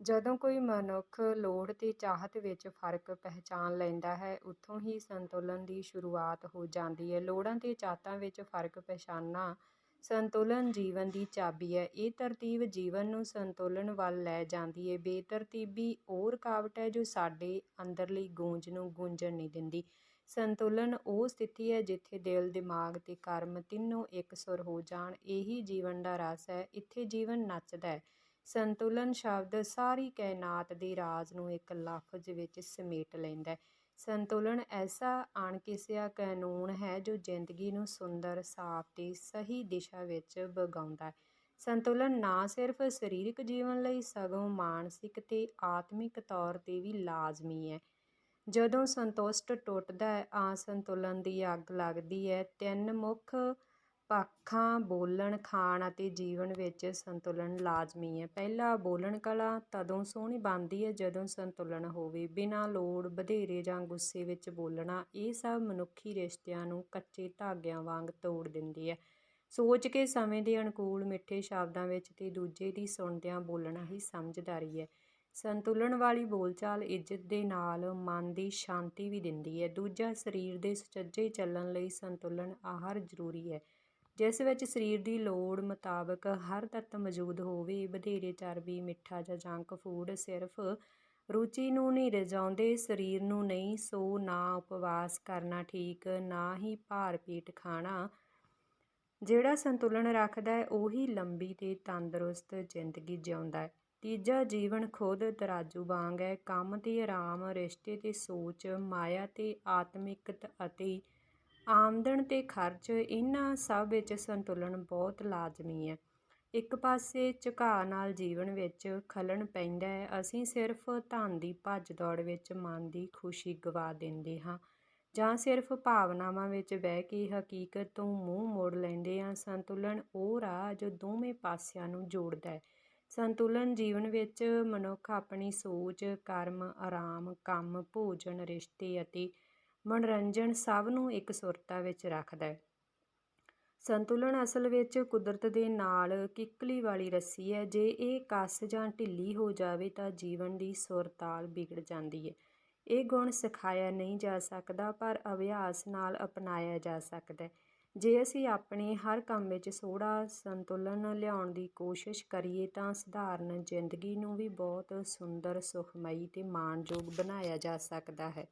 ਜਦੋਂ ਕੋਈ ਮਨੁੱਖ ਲੋੜ ਤੇ ਚਾਹਤ ਵਿੱਚ ਫ਼ਰਕ ਪਹਿਚਾਣ ਲੈਂਦਾ ਹੈ, ਉੱਥੋਂ ਹੀ ਸੰਤੁਲਨ ਦੀ ਸ਼ੁਰੂਆਤ ਹੋ ਜਾਂਦੀ ਹੈ। ਲੋੜਾਂ ਤੇ ਚਾਹਤਾਂ ਵਿੱਚ ਫ਼ਰਕ ਪਛਾਣਨਾ ਸੰਤੁਲਨ ਜੀਵਨ ਦੀ ਚਾਬੀ ਹੈ। ਇਹ ਤਰਤੀਬ ਜੀਵਨ ਨੂੰ ਸੰਤੁਲਨ ਵੱਲ ਲੈ ਜਾਂਦੀ ਹੈ। ਬੇਤਰਤੀਬੀ ਉਹ ਰੁਕਾਵਟ ਹੈ ਜੋ ਸਾਡੇ ਅੰਦਰਲੀ ਗੂੰਜ ਨੂੰ ਗੂੰਜਣ ਨਹੀਂ ਦਿੰਦੀ। ਸੰਤੁਲਨ ਉਹ ਸਥਿਤੀ ਹੈ ਜਿੱਥੇ ਦਿਲ, ਦਿਮਾਗ ਤੇ ਕਰਮ ਤਿੰਨੋਂ ਇੱਕ ਸੁਰ ਹੋ ਜਾਣ। ਇਹੀ ਜੀਵਨ ਦਾ ਰਸ ਹੈ। ਇੱਥੇ ਜੀਵਨ ਨੱਚਦਾ ਹੈ। ਸੰਤੁਲਨ ਸ਼ਬਦ ਸਾਰੀ ਕਾਇਨਾਤ ਦੇ ਰਾਜ਼ ਨੂੰ ਇੱਕ ਲਫ਼ਜ਼ ਵਿੱਚ ਸਮੇਟ ਲੈਂਦਾ ਹੈ। ਸੰਤੁਲਨ ਐਸਾ ਅਣਕਿਸਿਆ ਕਾਨੂੰਨ ਹੈ ਜੋ ਜ਼ਿੰਦਗੀ ਨੂੰ ਸੁੰਦਰ, ਸਾਫ਼ ਤੇ ਸਹੀ ਦਿਸ਼ਾ ਵਿੱਚ ਵਗਾਉਂਦਾ ਹੈ। ਸੰਤੁਲਨ ਨਾ ਸਿਰਫ ਸਰੀਰਕ ਜੀਵਨ ਲਈ, ਸਗੋਂ ਮਾਨਸਿਕ ਤੇ ਆਤਮਿਕ ਤੌਰ ਤੇ ਵੀ ਲਾਜ਼ਮੀ ਹੈ। ਜਦੋਂ ਸੰਤੁਸ਼ਟ ਟੁੱਟਦਾ ਹੈ ਅਸੰਤੁਲਨ ਦੀ ਅੱਗ ਲੱਗਦੀ ਹੈ। ਤਿੰਨ ਮੁੱਖ ਪੱਖਾਂ, ਬੋਲਣ, ਖਾਣ ਅਤੇ ਜੀਵਨ ਵਿੱਚ ਸੰਤੁਲਨ ਲਾਜ਼ਮੀ ਹੈ। ਪਹਿਲਾ ਬੋਲਣ ਕਲਾ ਤਦੋਂ ਸੋਹਣੀ ਬਣਦੀ ਹੈ ਜਦੋਂ ਸੰਤੁਲਨ ਹੋਵੇ। ਬਿਨਾਂ ਲੋੜ ਵਧੇਰੇ ਜਾਂ ਗੁੱਸੇ ਵਿੱਚ ਬੋਲਣਾ, ਇਹ ਸਭ ਮਨੁੱਖੀ ਰਿਸ਼ਤਿਆਂ ਨੂੰ ਕੱਚੇ ਧਾਗਿਆਂ ਵਾਂਗ ਤੋੜ ਦਿੰਦੀ ਹੈ। ਸੋਚ ਕੇ ਸਮੇਂ ਦੇ ਅਨੁਕੂਲ ਮਿੱਠੇ ਸ਼ਬਦਾਂ ਵਿੱਚ ਤੇ ਦੂਜੇ ਦੀ ਸੁਣਦਿਆਂ ਬੋਲਣਾ ਹੀ ਸਮਝਦਾਰੀ ਹੈ। ਸੰਤੁਲਨ ਵਾਲੀ ਬੋਲਚਾਲ ਇੱਜ਼ਤ ਦੇ ਨਾਲ ਮਨ ਦੀ ਸ਼ਾਂਤੀ ਵੀ ਦਿੰਦੀ ਹੈ। ਦੂਜਾ ਸਰੀਰ ਦੇ ਸੁਚੱਜੇ ਚੱਲਣ ਲਈ ਸੰਤੁਲਨ ਆਹਾਰ ਜ਼ਰੂਰੀ ਹੈ। ਜਿਸ ਵਿੱਚ ਸਰੀਰ ਦੀ ਲੋੜ ਮੁਤਾਬਕ ਹਰ ਤੱਤ ਮੌਜੂਦ ਹੋਵੇ ਵਧੇਰੇ ਚਰਬੀ, ਮਿੱਠਾ ਜਾਂ ਜੰਕ ਫੂਡ ਸਿਰਫ ਰੁਚੀ ਨੂੰ ਨਹੀਂ ਰਜਾਉਂਦੇ, ਸਰੀਰ ਨੂੰ ਨਹੀਂ, ਸੋ ਨਾ ਉਪਵਾਸ ਕਰਨਾ ਠੀਕ, ਨਾ ਹੀ ਭਾਰ ਪੇਟ ਖਾਣਾ। ਜਿਹੜਾ ਸੰਤੁਲਨ ਰੱਖਦਾ ਹੈ, ਉਹੀ ਲੰਬੀ ਤੇ ਤੰਦਰੁਸਤ ਜ਼ਿੰਦਗੀ ਜਿਉਂਦਾ ਹੈ। ਤੀਜਾ, ਜੀਵਨ ਖੁਦ ਤਰਾਜੂ ਵਾਂਗ ਹੈ। ਕੰਮ ਤੇ ਆਰਾਮ, ਰਿਸ਼ਤੇ ਤੇ ਸੋਚ, ਮਾਇਆ ਤੇ ਆਤਮਿਕਤ ਅਤੇ ਆਮਦਨ ਅਤੇ ਖਰਚ ਇਹਨਾਂ ਸਭ ਵਿੱਚ ਸੰਤੁਲਨ ਬਹੁਤ ਲਾਜ਼ਮੀ ਹੈ। ਇੱਕ ਪਾਸੇ ਝੁਕਾਅ ਨਾਲ ਜੀਵਨ ਵਿੱਚ ਖਲਣ ਪੈਂਦਾ ਹੈ, ਅਸੀਂ ਸਿਰਫ ਧਨ ਦੀ ਭੱਜ ਦੌੜ ਵਿੱਚ ਮਨ ਦੀ ਖੁਸ਼ੀ ਗਵਾ ਦਿੰਦੇ ਹਾਂ ਜਾਂ ਸਿਰਫ ਭਾਵਨਾਵਾਂ ਵਿੱਚ ਬਹਿ ਕੇ ਹਕੀਕਤ ਤੋਂ ਮੂੰਹ ਮੋੜ ਲੈਂਦੇ ਹਾਂ। ਸੰਤੁਲਨ ਉਹ ਰਾਹ ਜੋ ਦੋਵੇਂ ਪਾਸਿਆਂ ਨੂੰ ਜੋੜਦਾ ਹੈ। ਸੰਤੁਲਨ ਜੀਵਨ ਵਿੱਚ ਮਨੁੱਖ ਆਪਣੀ ਸੋਚ, ਕਰਮ, ਆਰਾਮ, ਕੰਮ, ਭੋਜਨ, ਰਿਸ਼ਤੇ ਅਤੇ ਮਨੋਰੰਜਨ ਸਭ ਨੂੰ ਇੱਕ ਸੁਰਤਾ ਵਿੱਚ ਰੱਖਦਾ ਹੈ। ਸੰਤੁਲਨ ਅਸਲ ਵਿੱਚ ਕੁਦਰਤ ਦੇ ਨਾਲ ਕਿੱਕਲੀ ਵਾਲੀ ਰੱਸੀ ਹੈ। ਜੇ ਇਹ ਕੱਸ ਜਾਂ ਢਿੱਲੀ ਹੋ ਜਾਵੇ ਤਾਂ ਜੀਵਨ ਦੀ ਸੁਰਤਾਲ ਵਿਗੜ ਜਾਂਦੀ ਹੈ। ਇਹ ਗੁਣ ਸਿਖਾਇਆ ਨਹੀਂ ਜਾ ਸਕਦਾ, ਪਰ ਅਭਿਆਸ ਨਾਲ ਅਪਣਾਇਆ ਜਾ ਸਕਦਾ ਹੈ। ਜੇ ਅਸੀਂ ਆਪਣੇ ਹਰ ਕੰਮ ਵਿੱਚ ਥੋੜ੍ਹਾ ਸੰਤੁਲਨ ਲਿਆਉਣ ਦੀ ਕੋਸ਼ਿਸ਼ ਕਰੀਏ, ਤਾਂ ਸਧਾਰਨ ਜ਼ਿੰਦਗੀ ਨੂੰ ਵੀ ਬਹੁਤ ਸੁੰਦਰ, ਸੁਖਮਈ ਤੇ ਮਾਣਯੋਗ ਬਣਾਇਆ ਜਾ ਸਕਦਾ ਹੈ।